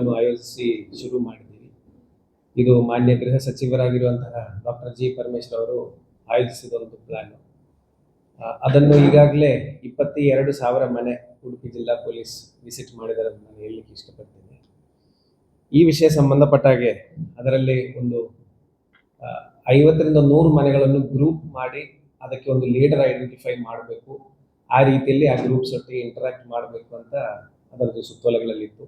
ಅನ್ನು ಆಯೋಜಿಸಿ ಶುರು ಮಾಡಿದ್ದೀವಿ. ಇದು ಮಾನ್ಯ ಗೃಹ ಸಚಿವರಾಗಿರುವಂತಹ ಡಾಕ್ಟರ್ ಜಿ ಪರಮೇಶ್ವರ್ ಅವರು ಆಯೋಜಿಸಿದ ಒಂದು ಪ್ಲಾನ್ ಅದನ್ನು ಈಗಾಗಲೇ ಇಪ್ಪತ್ತಿ ಎರಡು ಸಾವಿರ ಮನೆ ಉಡುಪಿ ಜಿಲ್ಲಾ ಪೊಲೀಸ್ ವಿಸಿಟ್ ಮಾಡಿದ್ದಾರೆ ನಾನು ಹೇಳಲಿಕ್ಕೆ ಇಷ್ಟಪಡ್ತೇನೆ. ಈ ವಿಷಯ ಸಂಬಂಧಪಟ್ಟ ಹಾಗೆ ಅದರಲ್ಲಿ ಒಂದು ಐವತ್ತರಿಂದ ನೂರು ಮನೆಗಳನ್ನು ಗ್ರೂಪ್ ಮಾಡಿ ಅದಕ್ಕೆ ಒಂದು ಲೀಡರ್ ಐಡೆಂಟಿಫೈ ಮಾಡಬೇಕು. ಆ ರೀತಿಯಲ್ಲಿ ಆ ಗ್ರೂಪ್ಸ್ ಒಟ್ಟಿಗೆ ಇಂಟರಾಕ್ಟ್ ಮಾಡಬೇಕು ಅಂತ ಅದರದ್ದು ಸುತ್ತೋಲೆಗಳಲ್ಲಿತ್ತು.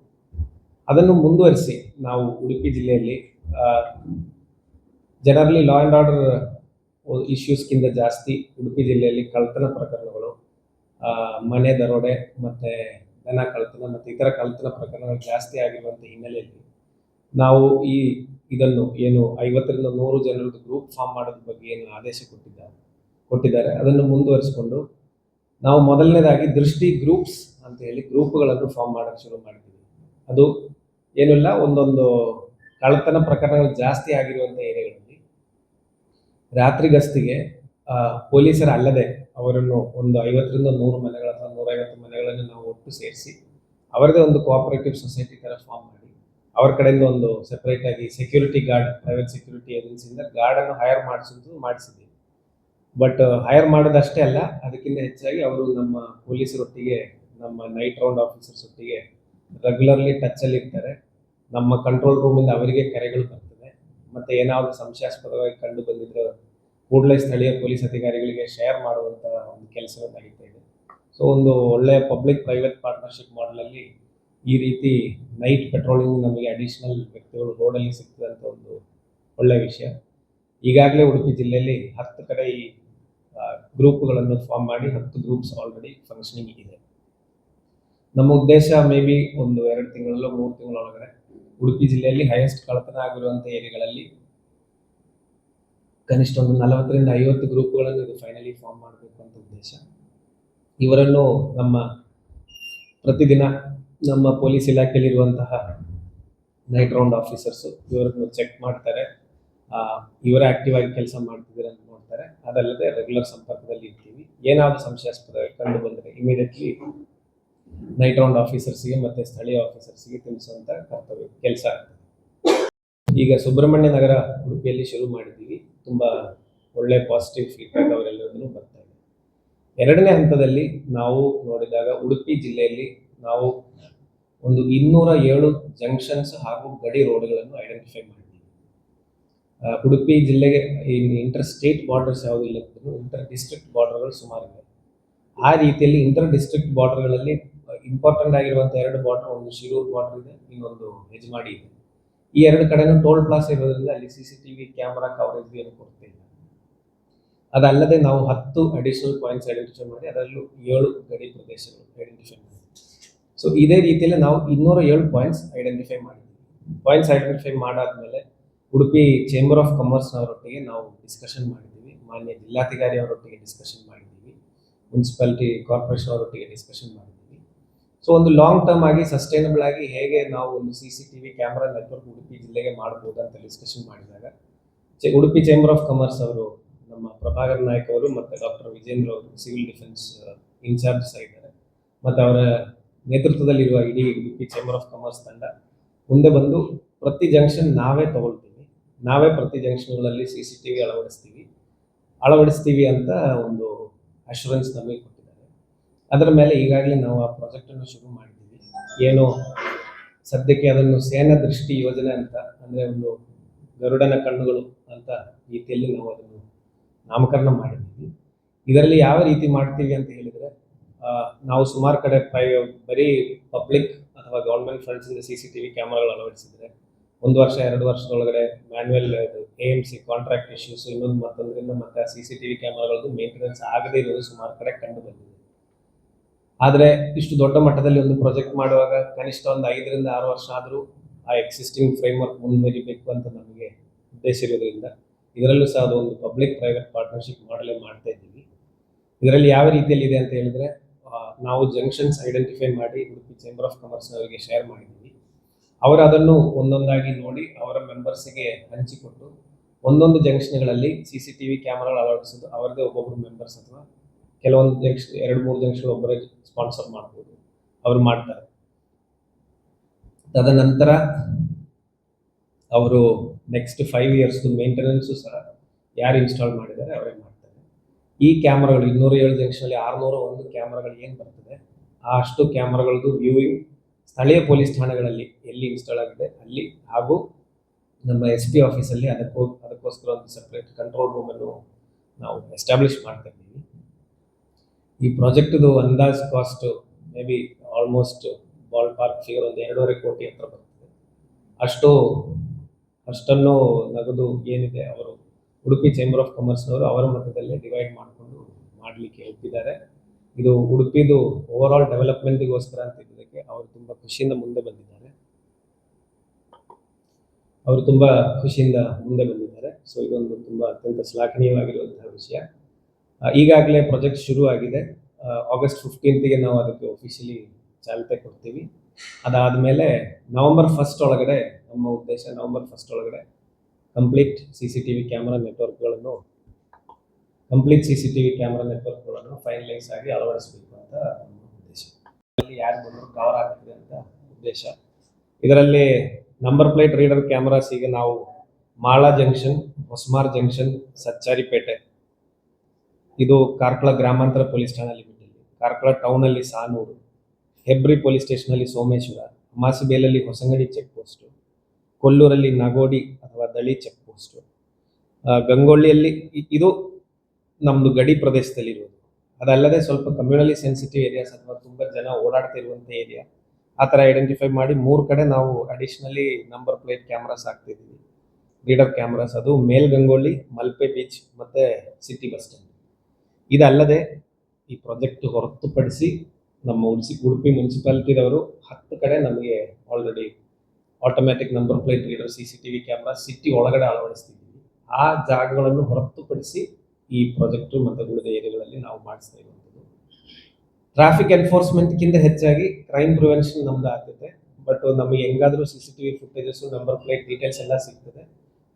ಅದನ್ನು ಮುಂದುವರಿಸಿ ನಾವು ಉಡುಪಿ ಜಿಲ್ಲೆಯಲ್ಲಿ ಜನರಲಿ ಲಾ ಆ್ಯಂಡ್ ಆರ್ಡರ್ ಇಶ್ಯೂಸ್ಗಿಂತ ಜಾಸ್ತಿ ಉಡುಪಿ ಜಿಲ್ಲೆಯಲ್ಲಿ ಕಳ್ತನ ಪ್ರಕರಣಗಳು ಮನೆ ದರೋಡೆ ಮತ್ತು ದನ ಕಳ್ತನ ಮತ್ತು ಇತರ ಕಳ್ತನ ಪ್ರಕರಣಗಳು ಜಾಸ್ತಿ ಆಗಿರುವಂಥ ಹಿನ್ನೆಲೆಯಲ್ಲಿ ನಾವು ಈ ಇದನ್ನು ಏನು ಐವತ್ತರಿಂದ ನೂರು ಜನರದ್ದು ಗ್ರೂಪ್ ಫಾರ್ಮ್ ಮಾಡೋದ್ರ ಬಗ್ಗೆ ಏನು ಆದೇಶ ಕೊಟ್ಟಿದ್ದಾರೆ ಕೊಟ್ಟಿದ್ದಾರೆ. ಅದನ್ನು ಮುಂದುವರಿಸಿಕೊಂಡು ನಾವು ಮೊದಲನೇದಾಗಿ ದೃಷ್ಟಿ ಗ್ರೂಪ್ಸ್ ಅಂತ ಹೇಳಿ ಗ್ರೂಪ್ಗಳನ್ನು ಫಾರ್ಮ್ ಮಾಡೋಕ್ಕೆ ಶುರು ಮಾಡಿದ್ದೀವಿ. ಅದು ಏನಿಲ್ಲ, ಒಂದೊಂದು ಕಳ್ಳತನ ಪ್ರಕರಣಗಳು ಜಾಸ್ತಿ ಆಗಿರುವಂಥ ಏರಿಯಾಗಳಲ್ಲಿ ರಾತ್ರಿ ಗಸ್ತಿಗೆ ಪೊಲೀಸರ ಅಲ್ಲದೆ ಅವರನ್ನು ಒಂದು ಐವತ್ತರಿಂದ ನೂರು ಮನೆಗಳ ಅಥವಾ ನೂರೈವತ್ತು ಮನೆಗಳನ್ನು ನಾವು ಒಟ್ಟು ಸೇರಿಸಿ ಅವರದೇ ಒಂದು ಕೋಆಪರೇಟಿವ್ ಸೊಸೈಟಿ ಥರ ಫಾರ್ಮ್ ಮಾಡಿ, ಅವ್ರ ಕಡೆಯಿಂದ ಒಂದು ಸೆಪರೇಟ್ ಆಗಿ ಸೆಕ್ಯೂರಿಟಿ ಗಾರ್ಡ್ ಪ್ರೈವೇಟ್ ಸೆಕ್ಯೂರಿಟಿ ಏಜೆನ್ಸಿಯಿಂದ ಗಾರ್ಡನ್ನು ಹೈರ್ ಮಾಡಿಸೋದು ಮಾಡಿಸಿದ್ವಿ ಬಟ್ ಹೈರ್ ಮಾಡೋದಷ್ಟೇ ಅಲ್ಲ, ಅದಕ್ಕಿಂತ ಹೆಚ್ಚಾಗಿ ಅವರು ನಮ್ಮ ಪೊಲೀಸರೊಟ್ಟಿಗೆ, ನಮ್ಮ ನೈಟ್ ರೌಂಡ್ ಆಫೀಸರ್ಸ್ ಒಟ್ಟಿಗೆ ರೆಗ್ಯುಲರ್ಲಿ ಟಚ್ ಅಲ್ಲಿ ಇರ್ತಾರೆ. ನಮ್ಮ ಕಂಟ್ರೋಲ್ ರೂಮಿಂದ ಅವರಿಗೆ ಕರೆಗಳು ಬರ್ತದೆ. ಮತ್ತು ಏನಾದರೂ ಸಂಶಯಾಸ್ಪದವಾಗಿ ಕಂಡು ಬಂದಿದ್ರು ಕೂಡಲೇ ಸ್ಥಳೀಯ ಪೊಲೀಸ್ ಅಧಿಕಾರಿಗಳಿಗೆ ಶೇರ್ ಮಾಡುವಂಥ ಒಂದು ಕೆಲಸವನ್ನು ನಡೀತಾ ಇದೆ. ಸೊ ಒಂದು ಒಳ್ಳೆಯ ಪಬ್ಲಿಕ್ ಪ್ರೈವೇಟ್ ಪಾರ್ಟ್ನರ್ಶಿಪ್ ಮಾಡಲಲ್ಲಿ ಈ ರೀತಿ ನೈಟ್ ಪೆಟ್ರೋಲಿಂಗ್ ನಮಗೆ ಅಡಿಷನಲ್ ವ್ಯಕ್ತಿಗಳು ರೋಡಲ್ಲಿ ಸಿಗ್ತದೆ ಅಂತ ಒಂದು ಒಳ್ಳೆಯ ವಿಷಯ. ಈಗಾಗಲೇ ಉಡುಪಿ ಜಿಲ್ಲೆಯಲ್ಲಿ ಹತ್ತು ಕಡೆ ಈ ಗ್ರೂಪ್ಗಳನ್ನು ಫಾರ್ಮ್ ಮಾಡಿ ಹತ್ತು ಗ್ರೂಪ್ಸ್ ಆಲ್ರೆಡಿ ಫಂಕ್ಷನಿಂಗ್ ಇದೆ. ನಮ್ಮ ಉದ್ದೇಶ ಮೇ ಬಿ ಒಂದು ಎರಡು ತಿಂಗಳಲ್ಲೋ ಮೂರು ತಿಂಗಳೊಳಗಡೆ ಉಡುಪಿ ಜಿಲ್ಲೆಯಲ್ಲಿ ಹೈಯೆಸ್ಟ್ ಕಳತನ ಆಗಿರುವಂಥ ಏರಿಯಾಗಳಲ್ಲಿ ಕನಿಷ್ಠ ಒಂದು ನಲವತ್ತರಿಂದ ಐವತ್ತು ಗ್ರೂಪ್ಗಳನ್ನು ಇದು ಫೈನಲಿ ಫಾರ್ಮ್ ಮಾಡಬೇಕು ಅಂತ ಉದ್ದೇಶ. ಇವರನ್ನು ನಮ್ಮ ಪ್ರತಿದಿನ ನಮ್ಮ ಪೊಲೀಸ್ ಇಲಾಖೆಯಲ್ಲಿರುವಂತಹ ನೈಟ್ ರೌಂಡ್ ಆಫೀಸರ್ಸು ಇವರನ್ನು ಚೆಕ್ ಮಾಡ್ತಾರೆ. ಇವರ ಆಕ್ಟಿವ್ ಆಗಿ ಕೆಲಸ ಮಾಡ್ತಿದ್ದೀರ ಅಂತ ನೋಡ್ತಾರೆ. ಅದಲ್ಲದೆ ರೆಗ್ಯುಲರ್ ಸಂಪರ್ಕದಲ್ಲಿ ಇರ್ತೀವಿ. ಏನಾದರೂ ಸಂಶಯಾಸ್ಪದ ಕಂಡು ಬಂದರೆ ಇಮಿಡಿಯೇಟ್ಲಿ ನೈಟ್ ರೌಂಡ್ ಆಫೀಸರ್ಸ್ಗೆ ಮತ್ತೆ ಸ್ಥಳೀಯ ಆಫೀಸರ್ಸ್ಗೆ ತಿಳಿಸುವಂಥ ಕರ್ತವ್ಯ, ಕೆಲಸ ಈಗ ಸುಬ್ರಹ್ಮಣ್ಯ ನಗರ ಉಡುಪಿಯಲ್ಲಿ ಶುರು ಮಾಡಿದ್ದೀವಿ. ತುಂಬಾ ಒಳ್ಳೆ ಪಾಸಿಟಿವ್ ಫೀಡ್ಬ್ಯಾಕ್ ಅವರೆಲ್ಲರೂ ಬರ್ತಾ ಇದೆ. ಎರಡನೇ ಹಂತದಲ್ಲಿ ನಾವು ನೋಡಿದಾಗ ಉಡುಪಿ ಜಿಲ್ಲೆಯಲ್ಲಿ ನಾವು ಒಂದು ಇನ್ನೂರ ಏಳು ಜಂಕ್ಷನ್ಸ್ ಹಾಗೂ ಗಡಿ ರೋಡ್ಗಳನ್ನು ಐಡೆಂಟಿಫೈ ಮಾಡಿದ್ದೀವಿ. ಉಡುಪಿ ಜಿಲ್ಲೆಗೆ ಇಂಟರ್ ಸ್ಟೇಟ್ ಬಾರ್ಡರ್ಸ್ ಯಾವುದಿಲ್ಲ ಇಂಟರ್ ಡಿಸ್ಟ್ರಿಕ್ಟ್ ಬಾರ್ಡರ್ಗಳು ಸುಮಾರು ಆ ರೀತಿಯಲ್ಲಿ ಇಂಟರ್ ಡಿಸ್ಟ್ರಿಕ್ಟ್ ಬಾರ್ಡರ್ಗಳಲ್ಲಿ ಇಂಪಾರ್ಟೆಂಟ್ ಆಗಿರುವಂಥ ಎರಡು ಬಾರ್ಡರ್ ಒಂದು ಶಿರೂರು ಬಾರ್ಡರ್ ಇದೆ, ಇನ್ನೊಂದು ಹೆಜ್ಮಾಡಿ ಇದೆ. ಈ ಎರಡು ಕಡೆನೂ ಟೋಲ್ ಪ್ಲಾಸ್ ಇರೋದ್ರಿಂದ ಅಲ್ಲಿ C C T V camera coverage ಏನು ಕೊಡ್ತಾ ಇಲ್ಲ. ಅದಲ್ಲದೆ ನಾವು ಹತ್ತು ಅಡಿಷನಲ್ ಪಾಯಿಂಟ್ಸ್ ಐಡೆಂಟಿಫೈ ಮಾಡಿ, ಅದರಲ್ಲೂ ಏಳು ಗಡಿ ಪ್ರದೇಶಗಳು ಐಡೆಂಟಿಫೈ ಮಾಡಿ. ಸೊ ಇದೇ ರೀತಿಯಲ್ಲಿ ನಾವು ಇನ್ನೂರ ಏಳು ಪಾಯಿಂಟ್ಸ್ ಐಡೆಂಟಿಫೈ ಮಾಡಿದ್ವಿ. ಪಾಯಿಂಟ್ಸ್ ಐಡೆಂಟಿಫೈ ಮಾಡಾದ್ಮೇಲೆ ಉಡುಪಿ ಚೇಂಬರ್ ಆಫ್ ಕಾಮರ್ಸ್ನವರೊಟ್ಟಿಗೆ ನಾವು ಡಿಸ್ಕಷನ್ ಮಾಡಿದ್ದೀವಿ ಮಾನ್ಯ ಜಿಲ್ಲಾಧಿಕಾರಿ ಅವರೊಟ್ಟಿಗೆ ಡಿಸ್ಕಷನ್ ಮಾಡಿದ್ದೀವಿ ಮುನ್ಸಿಪಾಲಿಟಿ ಕಾರ್ಪೊರೇಷನ್ ಅವರೊಟ್ಟಿಗೆ ಡಿಸ್ಕಷನ್ ಮಾಡಿದ್ದೀವಿ ಸೊ ಒಂದು ಲಾಂಗ್ ಟರ್ಮ್ ಆಗಿ ಸಸ್ಟೈನಬಲ್ ಆಗಿ ಹೇಗೆ ನಾವು ಒಂದು C C T V camera network Udupi ಜಿಲ್ಲೆಗೆ ಮಾಡ್ಬೋದು ಅಂತ ಡಿಸ್ಕಷನ್ ಮಾಡಿದಾಗ ಉಡುಪಿ ಚೇಂಬರ್ ಆಫ್ ಕಾಮರ್ಸ್ ಅವರು, ನಮ್ಮ ಪ್ರಭಾಕರ್ ನಾಯಕ್ ಅವರು ಮತ್ತು ಡಾಕ್ಟರ್ ವಿಜೇಂದ್ರ ಅವರು ಸಿವಿಲ್ ಡಿಫೆನ್ಸ್ ಇನ್ಚಾರ್ಜ್ ಇದ್ದಾರೆ. ಮತ್ತು ಅವರ ನೇತೃತ್ವದಲ್ಲಿರುವ ಇಡೀ ಉಡುಪಿ ಚೇಂಬರ್ ಆಫ್ ಕಾಮರ್ಸ್ ತಂಡ ಮುಂದೆ ಬಂದು ಪ್ರತಿ ಜಂಕ್ಷನ್ ನಾವೇ ತಗೊಳ್ತೀವಿ. ನಾವೇ ಪ್ರತಿ ಜಂಕ್ಷನ್ಗಳಲ್ಲಿ ಸಿ ಸಿ ಟಿ ವಿ ಅಳವಡಿಸ್ತೀವಿ. ಅಳವಡಿಸ್ತೀವಿ ಅಂತ ಒಂದು ಅಶ್ಯೂರೆನ್ಸ್ ನಮಗೆ ಅದರ ಮೇಲೆ ಈಗಾಗಲೇ ನಾವು ಆ ಪ್ರಾಜೆಕ್ಟನ್ನು ಶುರು ಮಾಡಿದ್ದೀವಿ. ಏನು ಸದ್ಯಕ್ಕೆ ಅದನ್ನು ಸೇನಾ ದೃಷ್ಟಿ ಯೋಜನೆ ಅಂತ, ಅಂದರೆ ಒಂದು ಗರುಡನ ಕಣ್ಣುಗಳು ಅಂತ ರೀತಿಯಲ್ಲಿ ನಾವು ಅದನ್ನು ನಾಮಕರಣ ಮಾಡಿದ್ದೀವಿ. ಇದರಲ್ಲಿ ಯಾವ ರೀತಿ ಮಾಡ್ತೀವಿ ಅಂತ ಹೇಳಿದರೆ ನಾವು ಸುಮಾರು ಕಡೆ ಪ್ರೈ ಬರೀ ಪಬ್ಲಿಕ್ ಅಥವಾ ಗೌರ್ಮೆಂಟ್ ಫಂಡ್ಸಿಂದ ಸಿ ಸಿ ಟಿ ವಿ ಕ್ಯಾಮ್ರಾಗಳು ಅಳವಡಿಸಿದರೆ, ಒಂದು ವರ್ಷ, ಎರಡು ವರ್ಷದೊಳಗಡೆ manual A M C contract issues ಇನ್ನೊಂದು ಮತ್ತೊಂದರಿಂದ ಮತ್ತೆ ಸಿ ಸಿ ಟಿ ವಿ ಕ್ಯಾಮ್ರಾಗಳದ್ದು ಮೇಂಟೆನೆನ್ಸ್ ಆಗದೇ ಇರೋದು ಸುಮಾರು ಕಡೆ ಕಂಡು ಬಂದಿದೆ. ಆದರೆ ಇಷ್ಟು ದೊಡ್ಡ ಮಟ್ಟದಲ್ಲಿ ಒಂದು ಪ್ರಾಜೆಕ್ಟ್ ಮಾಡುವಾಗ ಕನಿಷ್ಠ ಒಂದು ಐದರಿಂದ ಆರು ವರ್ಷ ಆದರೂ ಆ ಎಕ್ಸಿಸ್ಟಿಂಗ್ ಫ್ರೇಮ್ವರ್ಕ್ ಮುಂದುವರಿಬೇಕು ಅಂತ ನಮಗೆ ಉದ್ದೇಶ ಇರೋದ್ರಿಂದ ಇದರಲ್ಲೂ ಸಹ ಅದು ಒಂದು ಪಬ್ಲಿಕ್ ಪ್ರೈವೇಟ್ ಪಾರ್ಟ್ನರ್ಶಿಪ್ ಮಾಡಲೇ ಮಾಡ್ತಾ ಇದ್ದೀವಿ. ಇದರಲ್ಲಿ ಯಾವ ರೀತಿಯಲ್ಲಿ ಇದೆ ಅಂತ ಹೇಳಿದ್ರೆ ನಾವು ಜಂಕ್ಷನ್ಸ್ ಐಡೆಂಟಿಫೈ ಮಾಡಿ ಉಡುಪಿ ಚೇಂಬರ್ ಆಫ್ ಕಾಮರ್ಸ್ನವರಿಗೆ ಶೇರ್ ಮಾಡಿದ್ದೀವಿ. ಅವರು ಅದನ್ನು ಒಂದೊಂದಾಗಿ ನೋಡಿ ಅವರ ಮೆಂಬರ್ಸಿಗೆ ಹಂಚಿಕೊಟ್ಟು ಒಂದೊಂದು ಜಂಕ್ಷನ್ಗಳಲ್ಲಿ ಸಿ ಸಿ ಟಿ ವಿ ಕ್ಯಾಮ್ರಾಗಳು ಅಳವಡಿಸೋದು ಅವರದೇ ಒಬ್ಬೊಬ್ಬರು ಮೆಂಬರ್ಸ್ ಅಥವಾ ಕೆಲವೊಂದು ಜಂಕ್ಷನ್ ಎರಡು, ಮೂರು ಜಂಕ್ಷನ್ ಒಬ್ಬರೇ ಸ್ಪಾನ್ಸರ್ ಮಾಡ್ಬೋದು. ಅವರು ಮಾಡ್ತಾರೆ. ತದನಂತರ ಅವರು ನೆಕ್ಸ್ಟ್ ಫೈವ್ ಇಯರ್ಸ್ದು ಮೇಂಟೆನೆನ್ಸು ಸಹ ಯಾರು ಇನ್ಸ್ಟಾಲ್ ಮಾಡಿದ್ದಾರೆ ಅವರೇ ಮಾಡ್ತಾರೆ. ಈ ಕ್ಯಾಮ್ರಾಗಳು ಇನ್ನೂರ ಏಳು ಜಂಕ್ಷನಲ್ಲಿ ಆರುನೂರ ಒಂದು ಕ್ಯಾಮ್ರಾಗಳು ಏನು ಬರ್ತದೆ, ಆ ಅಷ್ಟು ಕ್ಯಾಮ್ರಾಗಳದ್ದು ವ್ಯೂವಿಂಗ್ ಸ್ಥಳೀಯ ಪೊಲೀಸ್ ಠಾಣೆಗಳಲ್ಲಿ ಎಲ್ಲಿ ಇನ್ಸ್ಟಾಲ್ ಆಗಿದೆ, ಅಲ್ಲಿ ಹಾಗೂ ನಮ್ಮ ಎಸ್ ಪಿ ಆಫೀಸಲ್ಲಿ ಅದಕ್ಕೋ, ಅದಕ್ಕೋಸ್ಕರ ಒಂದು ಸಪ್ರೇಟ್ ಕಂಟ್ರೋಲ್ ರೂಮನ್ನು ನಾವು ಎಸ್ಟಾಬ್ಲಿಷ್ ಮಾಡ್ತಾ ಇದ್ದೀವಿ. ಈ ಪ್ರಾಜೆಕ್ಟ್ದು ಅಂದಾಜ್ cost may be almost ballpark figure ಒಂದು ಎರಡೂವರೆ ಕೋಟಿ ಹತ್ರ ಬರ್ತದೆ. ಅಷ್ಟು ಅಷ್ಟನ್ನು ನಗದು ಏನಿದೆ ಅವರು ಉಡುಪಿ ಚೇಂಬರ್ ಆಫ್ ಕಾಮರ್ಸ್ನವರು ಅವರ ಮಟ್ಟದಲ್ಲೇ ಡಿವೈಡ್ ಮಾಡಿಕೊಂಡು ಮಾಡಲಿಕ್ಕೆ ಹೇಳ್ತಿದ್ದಾರೆ. ಇದು ಉಡುಪಿದು ಓವರ್ ಆಲ್ ಡೆವಲಪ್ಮೆಂಟಿಗೋಸ್ಕರ ಅಂತ ಇದ್ದಕ್ಕೆ ಅವರು ತುಂಬ ಖುಷಿಯಿಂದ ಮುಂದೆ ಬಂದಿದ್ದಾರೆ. ಅವರು ತುಂಬ ಖುಷಿಯಿಂದ ಮುಂದೆ ಬಂದಿದ್ದಾರೆ. ಸೊ ಇದೊಂದು ತುಂಬ ಅತ್ಯಂತ ಶ್ಲಾಘನೀಯವಾಗಿರುವಂತಹ ವಿಷಯ. ಈಗಾಗಲೇ ಪ್ರಾಜೆಕ್ಟ್ ಶುರು ಆಗಿದೆ ಆಗಸ್ಟ್ ಫಿಫ್ಟೀನ್ತಿಗೆ ನಾವು ಅದಕ್ಕೆ ಒಫಿಷಿಯಲಿ ಚಾಲನೆ ಕೊಡ್ತೀವಿ. ಅದಾದಮೇಲೆ ನವಂಬರ್ ಫಸ್ಟ್ ಒಳಗಡೆ, ನಮ್ಮ ಉದ್ದೇಶ ನವಂಬರ್ ಫಸ್ಟ್ ಒಳಗಡೆ complete C C T V camera ನೆಟ್ವರ್ಕ್ಗಳನ್ನು complete C C T V camera ನೆಟ್ವರ್ಕ್ಗಳನ್ನು ಫೈನಲೈಸ್ ಆಗಿ ಅಳವಡಿಸಬೇಕು ಅಂತ ನಮ್ಮ ಉದ್ದೇಶ. ಯಾರು ಬಂದರೂ ಕವರ್ ಆಗ್ತದೆ ಅಂತ ಉದ್ದೇಶ. ಇದರಲ್ಲಿ ನಂಬರ್ ಪ್ಲೇಟ್ ರೀಡರ್ ಕ್ಯಾಮ್ರಾಸ್ ಈಗ ನಾವು ಮಾಳಾ ಜಂಕ್ಷನ್ ಹೊಸಮಾರ್ ಜಂಕ್ಷನ್ ಸಚ್ಚಾರಿಪೇಟೆ ಇದು ಕಾರ್ಕಳ ಗ್ರಾಮಾಂತರ ಪೊಲೀಸ್ ಠಾಣಾ ಲಿಮಿಟಲ್ಲಿ, ಕಾರ್ಕಳ ಟೌನಲ್ಲಿ ಸಾನೂರು, ಹೆಬ್ರಿ ಪೊಲೀಸ್ ಸ್ಟೇಷನಲ್ಲಿ ಸೋಮೇಶ್ವರ, ಮಾಸಿಬೇಲಲ್ಲಿ ಹೊಸಂಗಡಿ ಚೆಕ್ ಪೋಸ್ಟು ಕೊಲ್ಲೂರಲ್ಲಿ ನಾಗೋಡಿ ಅಥವಾ ದಳಿ ಚೆಕ್ ಪೋಸ್ಟು ಗಂಗೊಳ್ಳಿಯಲ್ಲಿ ಇದು ನಮ್ಮದು ಗಡಿ ಪ್ರದೇಶದಲ್ಲಿರುವುದು ಅದಲ್ಲದೆ ಸ್ವಲ್ಪ ಕಮ್ಯುನಲಿ ಸೆನ್ಸಿಟಿವ್ ಏರಿಯಾಸ್ ಅಥವಾ ತುಂಬ ಜನ ಓಡಾಡ್ತಾ ಇರುವಂಥ ಏರಿಯಾ ಆ ಥರ ಐಡೆಂಟಿಫೈ ಮಾಡಿ ಮೂರು ಕಡೆ ನಾವು ಅಡಿಷ್ನಲಿ ನಂಬರ್ ಪ್ಲೇಟ್ ಕ್ಯಾಮ್ರಾಸ್ ಹಾಕ್ತಿದ್ದೀವಿ. ರೀಡರ್ ಕ್ಯಾಮ್ರಾಸ್ ಅದು ಮೇಲ್ ಗಂಗೊಳ್ಳಿ ಮಲ್ಪೆ ಬೀಚ್ ಮತ್ತು ಸಿಟಿ ಬಸ್ ಸ್ಟ್ಯಾಂಡ್ ಇದಲ್ಲದೆ ಈ ಪ್ರಾಜೆಕ್ಟ್ ಹೊರತುಪಡಿಸಿ ನಮ್ಮ ಉಡುಪಿ ಉಡುಪಿ ಮುನ್ಸಿಪಾಲಿಟಿದವರು ಹತ್ತು ಕಡೆ ನಮಗೆ already automatic number plate reader C C T V camera city ಒಳಗಡೆ ಅಳವಡಿಸ್ತಿದ್ದೀವಿ. ಆ ಜಾಗಗಳನ್ನು ಹೊರತುಪಡಿಸಿ ಈ ಪ್ರಾಜೆಕ್ಟು ಮತ್ತು ಉಳಿದ ಏರಿಯಾಗಳಲ್ಲಿ ನಾವು ಮಾಡಿಸ್ತಾ ಇರುವಂಥದ್ದು. ಟ್ರಾಫಿಕ್ ಎನ್ಫೋರ್ಸ್ಮೆಂಟ್ಗಿಂತ ಹೆಚ್ಚಾಗಿ ಕ್ರೈಮ್ ಪ್ರಿವೆನ್ಷನ್ ನಮ್ದು ಆಗ್ತದೆ ಬಟ್ ನಮಗೆ ಹೆಂಗಾದರೂ C C T V footages number plate details ಎಲ್ಲ ಸಿಗ್ತದೆ.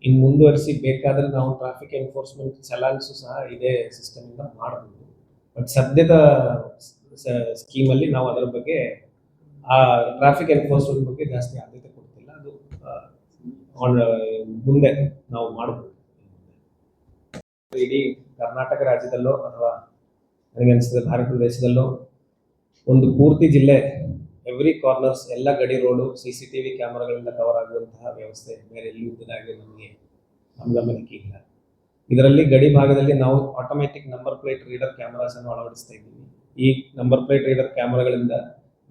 ಇನ್ನು ಮುಂದುವರಿಸಿ ಬೇಕಾದರೆ ನಾವು ಟ್ರಾಫಿಕ್ ಎನ್ಫೋರ್ಸ್ಮೆಂಟ್ ಚಲಾನ್ಸು ಸಹ ಇದೇ ಸಿಸ್ಟಮಿಂದ ಮಾಡಬಹುದು ಬಟ್ ಸದ್ಯದ ಸ್ಕೀಮಲ್ಲಿ ನಾವು ಅದರ ಬಗ್ಗೆ ಆ ಟ್ರಾಫಿಕ್ ಎನ್ಫೋರ್ಸ್ಮೆಂಟ್ ಬಗ್ಗೆ ಜಾಸ್ತಿ ಆದ್ಯತೆ ಕೊಡ್ತಿಲ್ಲ. ಅದು ಮುಂದೆ ನಾವು ಮಾಡಬಹುದು ಇಡೀ ಕರ್ನಾಟಕ ರಾಜ್ಯದಲ್ಲೋ ಅಥವಾ ನನಗೆ ಅನಿಸಿದ ಭಾರತ ದೇಶದಲ್ಲೋ ಒಂದು ಪೂರ್ತಿ ಜಿಲ್ಲೆ ಎವ್ರಿ ಕಾರ್ನರ್ಸ್ ಎಲ್ಲ ಗಡಿ road C C T V ಕ್ಯಾಮರಾಗಳಿಂದ cover ಆಗುವಂತಹ ವ್ಯವಸ್ಥೆ ಬೇರೆ ಎಲ್ಲಿ ಇದ್ದದಾಗಿ ನಮಗೆ ನಮ್ಮ ಗಮನಕ್ಕೆ ಇಲ್ಲ. ಇದರಲ್ಲಿ ಗಡಿ ಭಾಗದಲ್ಲಿ ನಾವು automatic number plate reader cameras ಅನ್ನು ಅಳವಡಿಸ್ತಾ ಇದ್ದೀವಿ. ಈ ನಂಬರ್ ಪ್ಲೇಟ್ ರೀಡರ್ ಕ್ಯಾಮರಾಗಳಿಂದ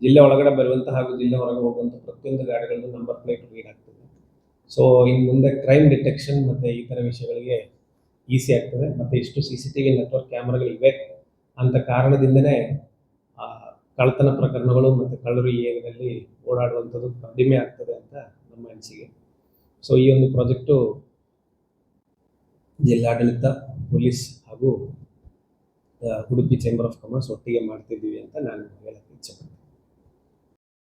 ಜಿಲ್ಲೆ ಒಳಗಡೆ ಬರುವಂತಹ ಹಾಗೂ ಜಿಲ್ಲೆ ಹೊರಗೆ ಹೋಗುವಂಥ ಪ್ರತಿಯೊಂದು ಗಾಡಿಗಳಲ್ಲೂ ನಂಬರ್ ಪ್ಲೇಟ್ ರೀಡ್ ಆಗ್ತದೆ. ಸೊ ಇನ್ ಮುಂದೆ ಕ್ರೈಮ್ ಡಿಟೆಕ್ಷನ್ ಮತ್ತು ಈ ಥರ ವಿಷಯಗಳಿಗೆ ಈಸಿ ಆಗ್ತದೆ. ಮತ್ತು ಇಷ್ಟು C C T V network ಇವೆ ಅಂತ ಕಾರಣದಿಂದನೇ ಕಳ್ಳತನ ಪ್ರಕರಣಗಳು ಮತ್ತು ಕಳ್ಳರು ಈ ಏರಿಯಾದಲ್ಲಿ ಓಡಾಡುವಂಥದ್ದು ಕಡಿಮೆ ಆಗ್ತದೆ ಅಂತ ನಮ್ಮ ಅನಿಸಿಕೆ. ಸೊ ಈ ಒಂದು ಪ್ರಾಜೆಕ್ಟು ಜಿಲ್ಲಾಡಳಿತ, ಪೊಲೀಸ್ ಹಾಗೂ ಉಡುಪಿ ಚೇಂಬರ್ ಆಫ್ ಕಾಮರ್ಸ್ ಒಟ್ಟಿಗೆ ಮಾಡ್ತಿದ್ದೀವಿ ಅಂತ ನಾನು ಹೇಳಕ್ಕೆ ಇಚ್ಛೆಪಡ್ತೀನಿ.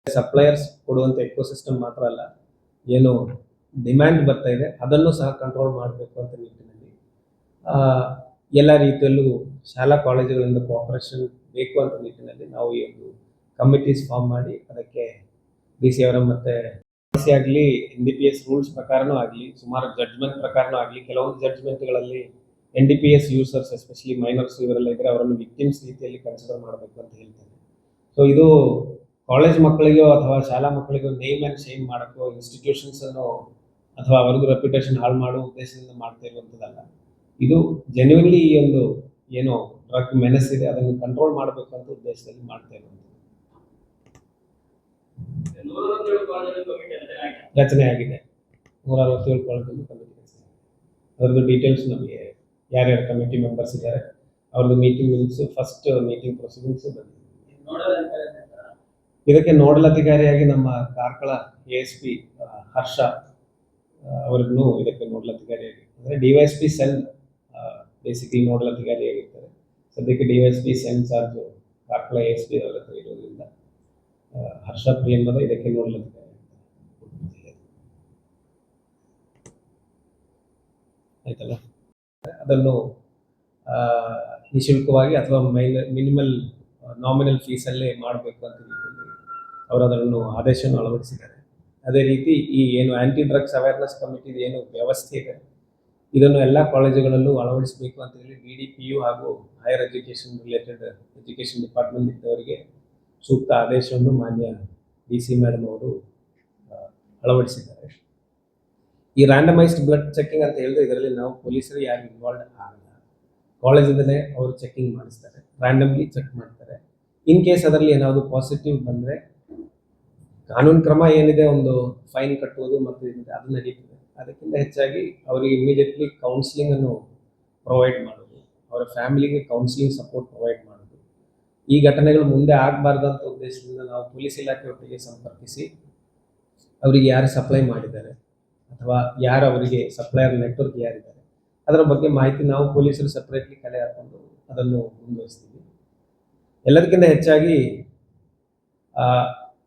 ಸಪ್ಲೈಯರ್ಸ್ ಕೊಡುವಂಥ ಎಕೋಸಿಸ್ಟಮ್ ಮಾತ್ರ ಅಲ್ಲ, ಏನು ಡಿಮ್ಯಾಂಡ್ ಬರ್ತಾ ಇದೆ, ಅದನ್ನು ಸಹ ಕಂಟ್ರೋಲ್ ಮಾಡಬೇಕು ಅಂತ ನಿಟ್ಟಿನಲ್ಲಿ ಎಲ್ಲ ರೀತಿಯಲ್ಲೂ ಶಾಲಾ ಕಾಲೇಜುಗಳಿಂದ ಕೋಆಪರೇಷನ್ ಬೇಕು ಅಂತ ನಿಟ್ಟಿನಲ್ಲಿ ನಾವು ಈ ಒಂದು ಕಮಿಟೀಸ್ ಫಾರ್ಮ್ ಮಾಡಿ ಅದಕ್ಕೆ ಡಿ ಸಿ ಅವರ ಮತ್ತೆ ಸಿ ಆಗಲಿ N D P S rules ಪ್ರಕಾರನೂ ಆಗಲಿ, ಸುಮಾರು ಜಡ್ಜ್ಮೆಂಟ್ ಪ್ರಕಾರನೂ ಆಗಲಿ, ಕೆಲವೊಂದು ಜಡ್ಜ್ಮೆಂಟ್ಗಳಲ್ಲಿ N D P S users especially minors ಇವರೆಲ್ಲ ಇದ್ದರೆ ಅವರನ್ನು ವಿಕ್ಟಿಮ್ಸ್ ರೀತಿಯಲ್ಲಿ ಕನ್ಸಿಡರ್ ಮಾಡಬೇಕು ಅಂತ ಹೇಳ್ತಾರೆ ಸೊ ಇದು ಕಾಲೇಜ್ ಮಕ್ಕಳಿಗೋ ಅಥವಾ ಶಾಲಾ ಮಕ್ಕಳಿಗೋ ನೇಮ್ ಆ್ಯಂಡ್ ಶೇಮ್ ಮಾಡೋಕ್ಕೋ ಇನ್ಸ್ಟಿಟ್ಯೂಷನ್ಸನ್ನು ಅಥವಾ ಅವರದ್ದು ರೆಪ್ಯುಟೇಷನ್ ಹಾಳು ಮಾಡೋ ಉದ್ದೇಶದಿಂದ ಮಾಡ್ತಾ ಇರುವಂಥದ್ದಲ್ಲ. ಇದು ಜೆನ್ಯೂನ್ಲಿ ಈ ಒಂದು ಏನು ಡ್ರಗ್ ಇದೆ, ಅದನ್ನು ಕಂಟ್ರೋಲ್ ಮಾಡಬೇಕಂತ ಉದ್ದೇಶದಲ್ಲಿ ಮಾಡ್ತಾ ಇರೋದು. ರಚನೆ ಆಗಿದೆ. ನೂರ ಅರವತ್ತೇಳು ಕಾಲೇಜಲ್ಲಿ ಕಮಿಟಿ ರಚನೆ ಅದರದ್ದು ಡೀಟೇಲ್ಸ್ ನಮಗೆ ಯಾರ್ಯಾರು ಕಮಿಟಿ ಮೆಂಬರ್ಸ್ ಇದ್ದಾರೆ, ಅವ್ರದ್ದು meeting minutes first meeting proceedings ಬಂದಿದೆ. ಇದಕ್ಕೆ ನೋಡಲ್ ಅಧಿಕಾರಿಯಾಗಿ ನಮ್ಮ Karkala A S P Harsha ಅವ್ರಿಗೂ ಇದಕ್ಕೆ ನೋಡಲ್ ಅಧಿಕಾರಿಯಾಗಿ ಅಂದರೆ D Y P cell basically nodal ಅಧಿಕಾರಿಯಾಗಿರ್ತಾರೆ ಸದ್ಯಕ್ಕೆ D S P Karkala A S P ಅವರ ಹತ್ರ ಇರೋದ್ರಿಂದ ಹರ್ಷ ಪ್ರಿಯಂಬದ ಇದಕ್ಕೆ ನೋಡಲ್ ಅಧಿಕಾರಿ ಆಯ್ತಲ್ಲ? ಅದನ್ನು ನಿಶುಲ್ಕವಾಗಿ ಅಥವಾ ಮೈನ, ಮಿನಿಮಲ್, ನಾಮಿನಲ್ ಫೀಸಲ್ಲೇ ಮಾಡಬೇಕು ಅಂತ ರೀತಿಯಲ್ಲಿ ಅವರು ಅದನ್ನು ಆದೇಶವನ್ನು ಅಳವಡಿಸಿದ್ದಾರೆ. ಅದೇ ರೀತಿ ಈ ಏನು ಆ್ಯಂಟಿ ಡ್ರಗ್ಸ್ ಅವೇರ್ನೆಸ್ ಕಮಿಟಿದು ಏನು ವ್ಯವಸ್ಥೆ ಇದೆ ಇದನ್ನು ಎಲ್ಲ ಕಾಲೇಜುಗಳಲ್ಲೂ ಅಳವಡಿಸಬೇಕು ಅಂತ ಹೇಳಿ ಡಿ ಡಿ ಪಿ ಯು ಹಾಗೂ higher education related education department ಇದ್ದವರಿಗೆ ಸೂಕ್ತ ಆದೇಶವನ್ನು ಮಾನ್ಯ ಡಿ ಸಿ ಮೇಡಮ್ ಅವರು ಅಳವಡಿಸಿದ್ದಾರೆ. ಈ ರ್ಯಾಂಡಮೈಸ್ಡ್ ಬ್ಲಡ್ ಚೆಕಿಂಗ್ ಅಂತ ಹೇಳಿದ್ರೆ ಇದರಲ್ಲಿ ನಾವು ಪೊಲೀಸರು ಯಾರು ಇನ್ವಾಲ್ವ್ ಆಗಲ್ಲ. ಕಾಲೇಜಿಂದಲೇ ಅವರು ಚೆಕಿಂಗ್ ಮಾಡಿಸ್ತಾರೆ ರ್ಯಾಂಡಮ್ಲಿ ಚೆಕ್ ಮಾಡ್ತಾರೆ. ಇನ್ ಕೇಸ್ ಅದರಲ್ಲಿ ಏನಾದರೂ ಪಾಸಿಟಿವ್ ಬಂದರೆ, ಕಾನೂನು ಕ್ರಮ ಏನಿದೆ ಒಂದು ಫೈನ್ ಕಟ್ಟುವುದು ಮತ್ತು ಏನಿದೆ ಅದು ನಡೀತದೆ ಅದಕ್ಕಿಂತ ಹೆಚ್ಚಾಗಿ ಅವರಿಗೆ ಇಮಿಡಿಯೇಟ್ಲಿ ಕೌನ್ಸಿಲಿಂಗ್ ಅನ್ನು ಪ್ರೊವೈಡ್ ಮಾಡೋದು, ಅವರ ಫ್ಯಾಮಿಲಿಗೆ ಕೌನ್ಸಿಲಿಂಗ್ ಸಪೋರ್ಟ್ ಪ್ರೊವೈಡ್ ಮಾಡೋದು. ಈ ಘಟನೆಗಳು ಮುಂದೆ ಆಗಬಾರ್ದಂತ ಉದ್ದೇಶದಿಂದ ನಾವು ಪೊಲೀಸ್ ಇಲಾಖೆಯೊಟ್ಟಿಗೆ ಸಂಪರ್ಕಿಸಿ ಅವರಿಗೆ ಯಾರು ಸಪ್ಲೈ ಮಾಡಿದ್ದಾರೆ ಅಥವಾ ಯಾರು ಅವರಿಗೆ ಸಪ್ಲೈಯರ್ ನೆಟ್ವರ್ಕ್ ಯಾರಿದ್ದಾರೆ, ಅದರ ಬಗ್ಗೆ ಮಾಹಿತಿ ನಾವು ಪೊಲೀಸರು ಸಪ್ರೇಟ್ಲಿ ಕಲೆ ಹಾಕೊಂಡು ಅದನ್ನು ಮುಂದುವರಿಸ್ತೀವಿ. ಎಲ್ಲದಕ್ಕಿಂತ ಹೆಚ್ಚಾಗಿ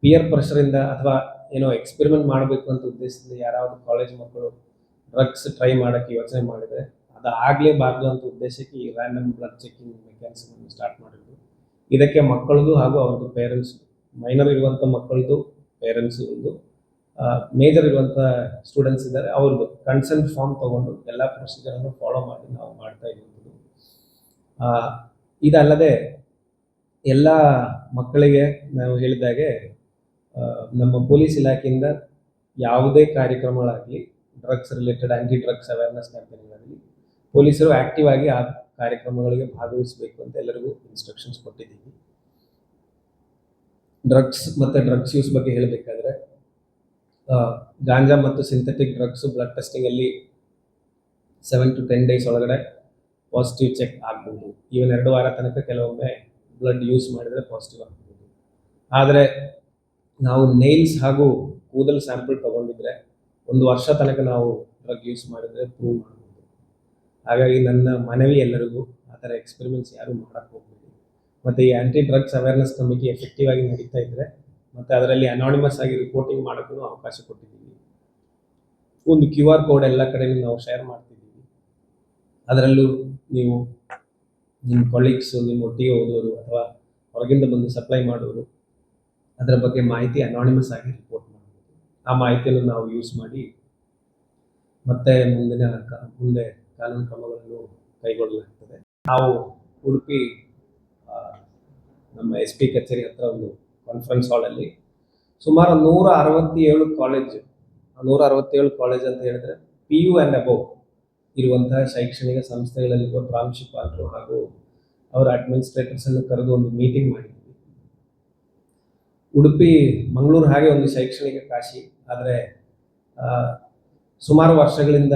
ಪಿಯರ್ ಪ್ರೆಷರಿಂದ ಅಥವಾ ಏನೋ ಎಕ್ಸ್ಪೆರಿಮೆಂಟ್ ಮಾಡಬೇಕು ಅಂತ ಉದ್ದೇಶದಿಂದ ಯಾರಾದ್ರೂ ಕಾಲೇಜ್ ಮಕ್ಕಳು ಡ್ರಗ್ಸ್ ಟ್ರೈ ಮಾಡೋಕ್ಕೆ ಯೋಚನೆ ಮಾಡಿದರೆ ಅದು ಆಗಲೇಬಾರ್ದು ಅಂತ ಉದ್ದೇಶಕ್ಕೆ ಈ random blood checking mechanism start ಮಾಡಿದ್ರು ಇದಕ್ಕೆ ಮಕ್ಕಳದು ಹಾಗೂ ಅವ್ರದ್ದು ಪೇರೆಂಟ್ಸ್ ಮೈನರ್ ಇರುವಂಥ ಮಕ್ಕಳದು ಪೇರೆಂಟ್ಸ್ ಒಂದು ಮೇಜರ್ ಇರುವಂಥ ಸ್ಟೂಡೆಂಟ್ಸ್ ಇದ್ದಾರೆ, ಅವ್ರದ್ದು ಕನ್ಸೆಂಟ್ ಫಾರ್ಮ್ ತಗೊಂಡು ಎಲ್ಲ ಪ್ರೊಸೀಜರನ್ನು ಫಾಲೋ ಮಾಡಿ ನಾವು ಮಾಡ್ತಾ ಇರುವಂಥದ್ದು. ಇದಲ್ಲದೆ ಎಲ್ಲ ಮಕ್ಕಳಿಗೆ ನಾವು ಹೇಳಿದಾಗೆ ನಮ್ಮ ಪೊಲೀಸ್ ಇಲಾಖೆಯಿಂದ ಯಾವುದೇ ಕಾರ್ಯಕ್ರಮಗಳಾಗಲಿ drugs related anti drugs awareness ಕ್ಯಾಂಪೇನ್ಗಳಾಗಲಿ ಪೊಲೀಸರು ಆಕ್ಟಿವ್ ಆಗಿ ಆ ಕಾರ್ಯಕ್ರಮಗಳಿಗೆ ಭಾಗವಹಿಸಬೇಕು ಅಂತ ಎಲ್ಲರಿಗೂ ಇನ್ಸ್ಟ್ರಕ್ಷನ್ಸ್ ಕೊಟ್ಟಿದ್ದೀವಿ. ಡ್ರಗ್ಸ್ ಮತ್ತು ಡ್ರಗ್ಸ್ ಯೂಸ್ ಬಗ್ಗೆ ಹೇಳಬೇಕಾದ್ರೆ ಗಾಂಜಾ ಮತ್ತು ಸಿಂಥೆಟಿಕ್ ಡ್ರಗ್ಸ್ ಬ್ಲಡ್ ಟೆಸ್ಟಿಂಗಲ್ಲಿ ಸೆವೆನ್ ಟು ಟೆನ್ ಡೇಸ್ ಒಳಗಡೆ ಪಾಸಿಟಿವ್ ಚೆಕ್ ಆಗ್ಬೋದು. ಈವನ್ ಎರಡು ವಾರ ತನಕ ಕೆಲವೊಮ್ಮೆ ಬ್ಲಡ್ ಯೂಸ್ ಮಾಡಿದರೆ ಪಾಸಿಟಿವ್ ಆಗ್ಬೋದು. ಆದರೆ ನಾವು ನೈಲ್ಸ್ ಹಾಗೂ ಕೂದಲು ಸ್ಯಾಂಪಲ್ ತಗೊಂಡಿದ್ರೆ ಒಂದು ವರ್ಷ ತನಕ ನಾವು ಡ್ರಗ್ ಯೂಸ್ ಮಾಡಿದ್ರೆ ಪ್ರೂವ್ ಮಾಡ್ಬೋದು. ಹಾಗಾಗಿ ನನ್ನ ಮನವಿ ಎಲ್ಲರಿಗೂ ಆ ಥರ ಎಕ್ಸ್ಪೆರಿಮೆಂಟ್ಸ್ ಯಾರು ಮಾಡಕ್ಕೆ ಹೋಗ್ಬೇಡಿ. ಮತ್ತು ಈ anti drugs awareness committee effective ಆಗಿ ನಡೀತಾ ಇದ್ದರೆ ಮತ್ತು ಅದರಲ್ಲಿ ಅನಾನಿಮಸ್ ಆಗಿ ರಿಪೋರ್ಟಿಂಗ್ ಮಾಡೋಕ್ಕೂ ಅವಕಾಶ ಕೊಟ್ಟಿದ್ದೀವಿ. ಒಂದು ಕ್ಯೂ ಆರ್ ಕೋಡ್ ಎಲ್ಲ ಕಡೆಯೂ ನಾವು ಶೇರ್ ಮಾಡ್ತಿದ್ದೀವಿ. ಅದರಲ್ಲೂ ನೀವು ನಿಮ್ಮ ಕೊಲೀಗ್ಸು ನಿಮ್ಮ ಒಟ್ಟಿಗೆ ಓದೋರು ಅಥವಾ ಹೊರಗಿಂದ ಬಂದು ಸಪ್ಲೈ ಮಾಡೋರು ಅದರ ಬಗ್ಗೆ ಮಾಹಿತಿ ಅನಾನಿಮಸ್ ಆಗಿ ರಿಪೋರ್ಟ್ ಮಾಡಬಹುದು ಆ ಮಾಹಿತಿಯನ್ನು ನಾವು ಯೂಸ್ ಮಾಡಿ ಮತ್ತೆ ಮುಂದಿನ ಮುಂದೆ ಕಾನೂನು ಕ್ರಮಗಳನ್ನು ಕೈಗೊಳ್ಳಲಾಗ್ತದೆ. ನಾವು ಉಡುಪಿ ನಮ್ಮ ಎಸ್ ಪಿ ಕಚೇರಿ ಹತ್ರ ಒಂದು ಕಾನ್ಫರೆನ್ಸ್ ಹಾಲಲ್ಲಿ ಸುಮಾರು ನೂರ ಅರವತ್ತೇಳು ಕಾಲೇಜ್ ನೂರ ಅರವತ್ತೇಳು ಕಾಲೇಜ್ ಅಂತ ಹೇಳಿದ್ರೆ ಪಿ ಯು ಆ್ಯಂಡ್ ಅಬೌವ್ ಇರುವಂತಹ ಶೈಕ್ಷಣಿಕ ಸಂಸ್ಥೆಗಳಲ್ಲಿರುವ ಪ್ರಾಂಶುಪಾಲರು ಹಾಗೂ ಅವರ ಅಡ್ಮಿನಿಸ್ಟ್ರೇಟರ್ಸ್ ಅನ್ನು ಕರೆದು ಒಂದು ಮೀಟಿಂಗ್ ಮಾಡಿದ್ವಿ ಉಡುಪಿ, ಮಂಗಳೂರು ಹಾಗೆ ಒಂದು ಶೈಕ್ಷಣಿಕ ಕಾಶಿ. ಆದರೆ ಸುಮಾರು ವರ್ಷಗಳಿಂದ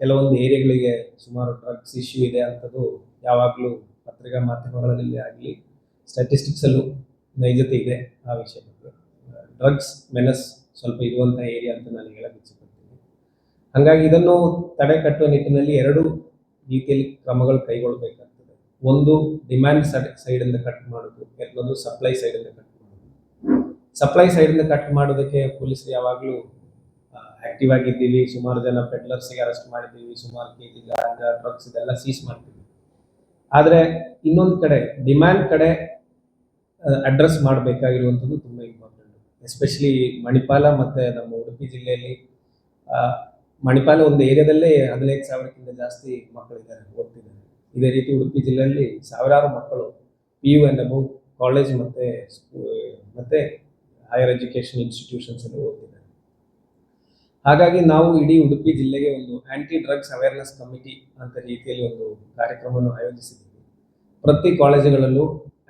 ಕೆಲವೊಂದು ಏರಿಯಾಗಳಿಗೆ ಸುಮಾರು ಡ್ರಗ್ಸ್ ಇಶ್ಯೂ ಇದೆ ಅಂಥದ್ದು ಯಾವಾಗಲೂ ಪತ್ರಿಕಾ ಮಾಧ್ಯಮಗಳಲ್ಲಿ ಆಗಲಿ ಸ್ಟ್ಯಾಟಿಸ್ಟಿಕ್ಸಲ್ಲೂ ನೈಜತೆ ಇದೆ ಆ ವಿಷಯ ಬಗ್ಗೆ. ಡ್ರಗ್ಸ್ ಮೆನಸ್ ಸ್ವಲ್ಪ ಇರುವಂಥ ಏರಿಯಾ ಅಂತ ನಾನು ಹೇಳಕ್ಕೆ ಇಚ್ಛೆಪಡ್ತೀನಿ ಹಾಗಾಗಿ ಇದನ್ನು ತಡೆ ಕಟ್ಟುವ ನಿಟ್ಟಿನಲ್ಲಿ ಎರಡು ರೀತಿಯಲ್ಲಿ ಕ್ರಮಗಳು ಕೈಗೊಳ್ಳಬೇಕಾಗ್ತದೆ ಒಂದು ಡಿಮ್ಯಾಂಡ್ ಸೈಡ್ ಸೈಡಿಂದ ಕಟ್ ಮಾಡೋದು ಕೆಲವೊಂದು ಸಪ್ಲೈ ಸೈಡಿಂದ ಕಟ್ ಸಪ್ಲೈ ಸೈಡಿಂದ ಕಟ್ ಮಾಡೋದಕ್ಕೆ ಪೊಲೀಸ್ ಯಾವಾಗಲೂ ಆಕ್ಟಿವ್ ಆಗಿದ್ದೀವಿ. ಸುಮಾರು ಜನ ಪೆಡ್ಲರ್ಸ್ಗೆ ಅರೆಸ್ಟ್ ಮಾಡಿದ್ದೀವಿ. ಸುಮಾರು ಕೆ ಜಿ ಗಾಂಜಾ ಡ್ರಗ್ಸ್ ಇದೆಲ್ಲ ಸೀಸ್ ಮಾಡ್ತೀವಿ. ಆದರೆ ಇನ್ನೊಂದು ಕಡೆ ಡಿಮ್ಯಾಂಡ್ ಕಡೆ ಅಡ್ರೆಸ್ ಮಾಡಬೇಕಾಗಿರುವಂಥದ್ದು ತುಂಬ ಇಂಪಾರ್ಟೆಂಟ್ ಎಸ್ಪೆಷಲಿ ಮಣಿಪಾಲ ಮತ್ತು ನಮ್ಮ ಉಡುಪಿ ಜಿಲ್ಲೆಯಲ್ಲಿ ಮಣಿಪಾಲ ಒಂದು ಏರಿಯಾದಲ್ಲೇ ಹದಿನೈದು ಸಾವಿರಕ್ಕಿಂತ ಜಾಸ್ತಿ ಮಕ್ಕಳಿದ್ದಾರೆ, ಓದ್ತಿದ್ದಾರೆ. ಇದೇ ರೀತಿ ಉಡುಪಿ ಜಿಲ್ಲೆಯಲ್ಲಿ ಸಾವಿರಾರು ಮಕ್ಕಳು P U and above college ಮತ್ತು ಮತ್ತು ಹೈಯರ್ ಎಜುಕೇಷನ್ ಇನ್ಸ್ಟಿಟ್ಯೂಷನ್ಸ್ ಅಲ್ಲಿ ಓದ್ತಿದ್ದಾರೆ. ಹಾಗಾಗಿ ನಾವು ಇಡೀ ಉಡುಪಿ ಜಿಲ್ಲೆಗೆ ಒಂದು ಆಂಟಿ ಡ್ರಗ್ಸ್ ಅವೇರ್ನೆಸ್ ಕಮಿಟಿ ಅಂತ ರೀತಿಯಲ್ಲಿ ಒಂದು ಕಾರ್ಯಕ್ರಮವನ್ನು ಆಯೋಜಿಸಿದ್ದೀವಿ. ಪ್ರತಿ ಕಾಲೇಜುಗಳಲ್ಲೂ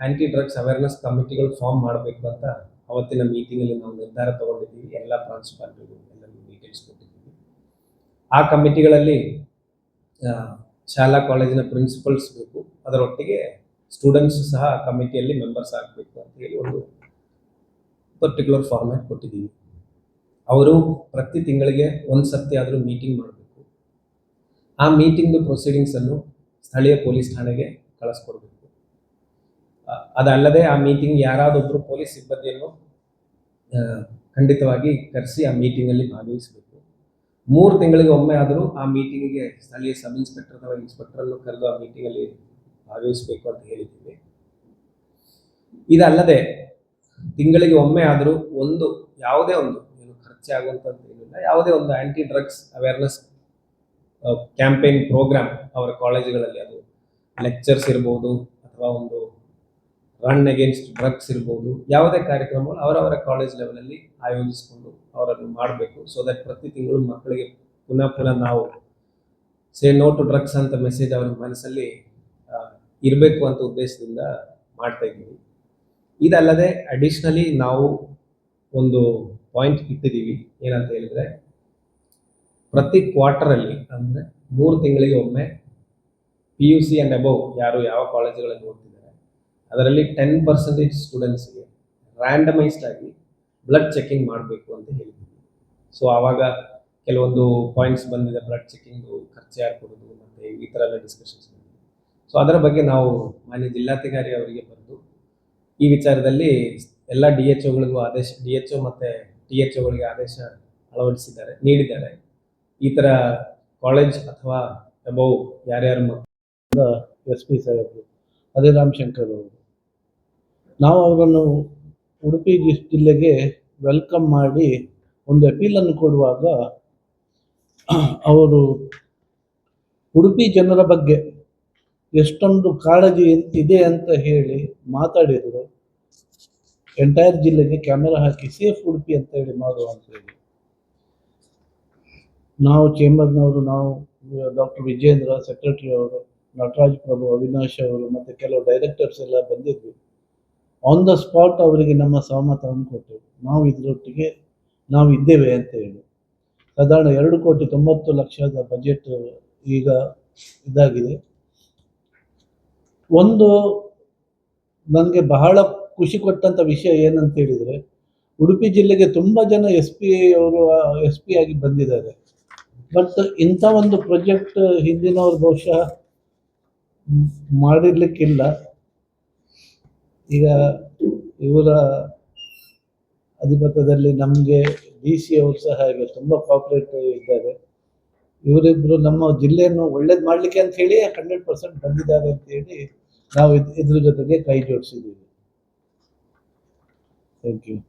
ಆಂಟಿ ಡ್ರಗ್ಸ್ ಅವೇರ್ನೆಸ್ ಕಮಿಟಿಗಳು ಫಾರ್ಮ್ ಮಾಡಬೇಕು ಅಂತ ಅವತ್ತಿನ ಮೀಟಿಂಗಲ್ಲಿ ನಾವು ನಿರ್ಧಾರ ತಗೊಂಡಿದ್ದೀವಿ. ಎಲ್ಲ ಪ್ರಾಂಶುಪಾಲರಿಗೂ ಎಲ್ಲರಿಗೂ ಡೀಟೇಲ್ಸ್ ಕೊಟ್ಟಿದ್ದೀವಿ. ಆ ಕಮಿಟಿಗಳಲ್ಲಿ ಶಾಲಾ ಕಾಲೇಜಿನ ಪ್ರಿನ್ಸಿಪಲ್ಸ್ ಬೇಕು. ಅದರೊಟ್ಟಿಗೆ ಸ್ಟೂಡೆಂಟ್ಸ್ ಸಹ ಕಮಿಟಿಯಲ್ಲಿ ಮೆಂಬರ್ಸ್ ಆಗಬೇಕು ಅಂತ ಹೇಳಿ ಒಂದು ಪರ್ಟಿಕ್ಯುಲರ್ ಫಾರ್ಮ್ಯಾಟ್ ಕೊಟ್ಟಿದ್ದೀವಿ ಅವರು ಪ್ರತಿ ತಿಂಗಳಿಗೆ ಒಂದು ಸರ್ತಿ ಆದರೂ ಮೀಟಿಂಗ್ ಮಾಡಬೇಕು. ಆ ಮೀಟಿಂಗ್ದು ಪ್ರೊಸೀಡಿಂಗ್ಸನ್ನು ಸ್ಥಳೀಯ ಪೊಲೀಸ್ ಠಾಣೆಗೆ ಕಳಿಸ್ಕೊಡ್ಬೇಕು. ಅದಲ್ಲದೆ ಆ ಮೀಟಿಂಗ್ ಯಾರಾದೊಬ್ಬರು ಪೊಲೀಸ್ ಸಿಬ್ಬಂದಿಯನ್ನು ಖಂಡಿತವಾಗಿ ಕರೆಸಿ ಆ ಮೀಟಿಂಗಲ್ಲಿ ಭಾಗವಹಿಸಬೇಕು. ಮೂರು ತಿಂಗಳಿಗೆ ಒಮ್ಮೆ ಆದರೂ ಆ ಮೀಟಿಂಗಿಗೆ ಸ್ಥಳೀಯ ಸಬ್ ಇನ್ಸ್ಪೆಕ್ಟರ್ ಅಥವಾ ಇನ್ಸ್ಪೆಕ್ಟರ್ ಅನ್ನು ಕರೆದು ಆ ಮೀಟಿಂಗಲ್ಲಿ ಭಾಗವಹಿಸಬೇಕು ಅಂತ ಹೇಳಿದ್ದೀವಿ. ಇದಲ್ಲದೆ ತಿಂಗಳಿಗೆ ಒಮ್ಮೆ ಆದರೂ ಒಂದು, ಯಾವುದೇ ಒಂದು, ಏನು ಖರ್ಚ ಆಗುವಂಥದ್ದು ಏನಿಲ್ಲ, ಯಾವುದೇ ಒಂದು anti drugs awareness campaign program ಅವರ ಕಾಲೇಜುಗಳಲ್ಲಿ ಅದು ಲೆಕ್ಚರ್ಸ್ ಇರ್ಬೋದು ಅಥವಾ ಒಂದು ರನ್ ಅಗೇನ್ಸ್ಟ್ ಡ್ರಗ್ಸ್ ಇರ್ಬೋದು, ಯಾವುದೇ ಕಾರ್ಯಕ್ರಮಗಳು ಅವರವರ ಕಾಲೇಜ್ ಲೆವೆಲಲ್ಲಿ ಆಯೋಜಿಸಿಕೊಂಡು ಅವರನ್ನು ಮಾಡಬೇಕು. ಸೊ ದಟ್ ಪ್ರತಿ ತಿಂಗಳು ಮಕ್ಕಳಿಗೆ ಪುನಃ ಪುನಃ ನಾವು ಸೇ ನೋ ಟು ಡ್ರಗ್ಸ್ ಅಂತ ಮೆಸೇಜ್ ಅವ್ರ ಮನಸ್ಸಲ್ಲಿ ಇರಬೇಕು ಅಂತ ಉದ್ದೇಶದಿಂದ ಮಾಡ್ತಾ ಇದ್ದೀವಿ. ಇದಲ್ಲದೆ ಅಡಿಷ್ನಲಿ ನಾವು ಒಂದು ಪಾಯಿಂಟ್ ಇಟ್ಟಿದ್ದೀವಿ. ಏನಂತ ಹೇಳಿದ್ರೆ, ಪ್ರತಿ ಕ್ವಾರ್ಟರಲ್ಲಿ ಅಂದರೆ ಮೂರು ತಿಂಗಳಿಗೆ ಒಮ್ಮೆ P U C and above ಯಾರು ಯಾವ ಕಾಲೇಜುಗಳಲ್ಲಿ ಓದ್ತಿದ್ದಾರೆ, ಅದರಲ್ಲಿ ಟೆನ್ ಪರ್ಸೆಂಟೇಜ್ ಸ್ಟೂಡೆಂಟ್ಸ್ಗೆ ರ್ಯಾಂಡಮೈಸ್ಡ್ ಆಗಿ ಬ್ಲಡ್ ಚೆಕಿಂಗ್ ಮಾಡಬೇಕು ಅಂತ ಹೇಳಿದ್ವಿ ಸೊ ಆವಾಗ ಕೆಲವೊಂದು ಪಾಯಿಂಟ್ಸ್ ಬಂದಿದೆ ಬ್ಲಡ್ ಚೆಕಿಂಗ್ ಖರ್ಚು ಯಾರು ಕೊಡೋದು ಮತ್ತು ಈ ಥರ ಎಲ್ಲ ಡಿಸ್ಕಷನ್ಸ್ ಸೊ ಅದರ ಬಗ್ಗೆ ನಾವು ಮಾನ್ಯ ಜಿಲ್ಲಾಧಿಕಾರಿ ಅವರಿಗೆ ಬರೆದು ಈ ವಿಚಾರದಲ್ಲಿ ಎಲ್ಲ ಡಿ ಎಚ್ ಒಗಳಿಗೂ ಆದೇಶ, ಡಿ ಎಚ್ ಒ ಮತ್ತು ಟಿ ಎಚ್ ಒಗಳಿಗೆ ಆದೇಶ ಅಳವಡಿಸಿದ್ದಾರೆ, ನೀಡಿದ್ದಾರೆ. ಈ ಥರ ಕಾಲೇಜ್ ಅಥವಾ ಅಬೌವ್ ಯಾರ್ಯಾರು ಎಸ್ ಪಿ ಸಾಹೇಬರು, ಅದೇ ರಾಮಶಂಕರ್ ಅವರು. ನಾವು ಅವರನ್ನು ಉಡುಪಿ ಜಿಲ್ಲೆಗೆ ವೆಲ್ಕಮ್ ಮಾಡಿ ಒಂದು ಅಪೀಲನ್ನು ಕೊಡುವಾಗ, ಅವರು ಉಡುಪಿ ಜನರ ಬಗ್ಗೆ ಎಷ್ಟೊಂದು ಕಾಳಜಿ ಇದೆ ಅಂತ ಹೇಳಿ ಮಾತಾಡಿದರು. ಎಂಟೈರ್ ಜಿಲ್ಲೆಗೆ ಕ್ಯಾಮೆರಾ ಹಾಕಿ ಸೇಫ್ ಉಡುಪಿ ಅಂತ ಹೇಳಿ ಮಾಡುವ ಅಂತ ಹೇಳಿ. ನಾವು ಚೇಂಬರ್ನವರು ನಾವು ಡಾಕ್ಟರ್ ವಿಜೇಂದ್ರ ಸೆಕ್ರೆಟರಿ ಅವರು, ನಟರಾಜ್ ಪ್ರಭು, ಅವಿನಾಶ್ ಅವರು, ಮತ್ತು ಕೆಲವು ಡೈರೆಕ್ಟರ್ಸ್ ಎಲ್ಲ ಬಂದಿದ್ವಿ. ಆನ್ ದ ಸ್ಪಾಟ್ ಅವರಿಗೆ ನಮ್ಮ ಸಹಮತವನ್ನು ಕೊಟ್ಟೆವು. ನಾವು ಇದರೊಟ್ಟಿಗೆ, ನಾವು ಇದ್ದೇವೆ ಅಂತ ಹೇಳಿ. ಸಾಧಾರಣ ಎರಡು ಕೋಟಿ ತೊಂಬತ್ತು ಲಕ್ಷದ ಬಜೆಟ್ ಈಗ ಇದಾಗಿದೆ. ಒಂದು ನನಗೆ ಬಹಳ ಖುಷಿ ಕೊಟ್ಟಂಥ ವಿಷಯ ಏನಂತ ಹೇಳಿದರೆ, ಉಡುಪಿ ಜಿಲ್ಲೆಗೆ ತುಂಬ ಜನ ಎಸ್ ಪಿ ಅವರು ಎಸ್ ಪಿ ಆಗಿ ಬಂದಿದ್ದಾರೆ. ಬಟ್ ಇಂಥ ಒಂದು ಪ್ರಾಜೆಕ್ಟ್ ಹಿಂದಿನವರು ಬಹುಶಃ ಮಾಡಿರ್ಲಿಕ್ಕಿಲ್ಲ. ಈಗ ಇವರ ಅಧಿಪತ್ಯದಲ್ಲಿ ನಮಗೆ ಡಿ ಸಿ ಅವರು ಸಹ ಹಾಗೆ ತುಂಬ ಕೋಆಪರೇಟಿವ್ ಇದ್ದಾರೆ. ಇವರಿಬ್ಬರು ನಮ್ಮ ಜಿಲ್ಲೆಯನ್ನು ಒಳ್ಳೇದು ಮಾಡಲಿಕ್ಕೆ ಅಂತ ಹೇಳಿ ಹಂಡ್ರೆಡ್ ಪರ್ಸೆಂಟ್ ಬಂದಿದ್ದಾರೆ ಅಂತ ಹೇಳಿ ನಾವು ಇದ್- ಇದ್ರ ಜೊತೆಗೆ ಕೈ ಜೋಡಿಸಿದ್ದೀವಿ. Thank you.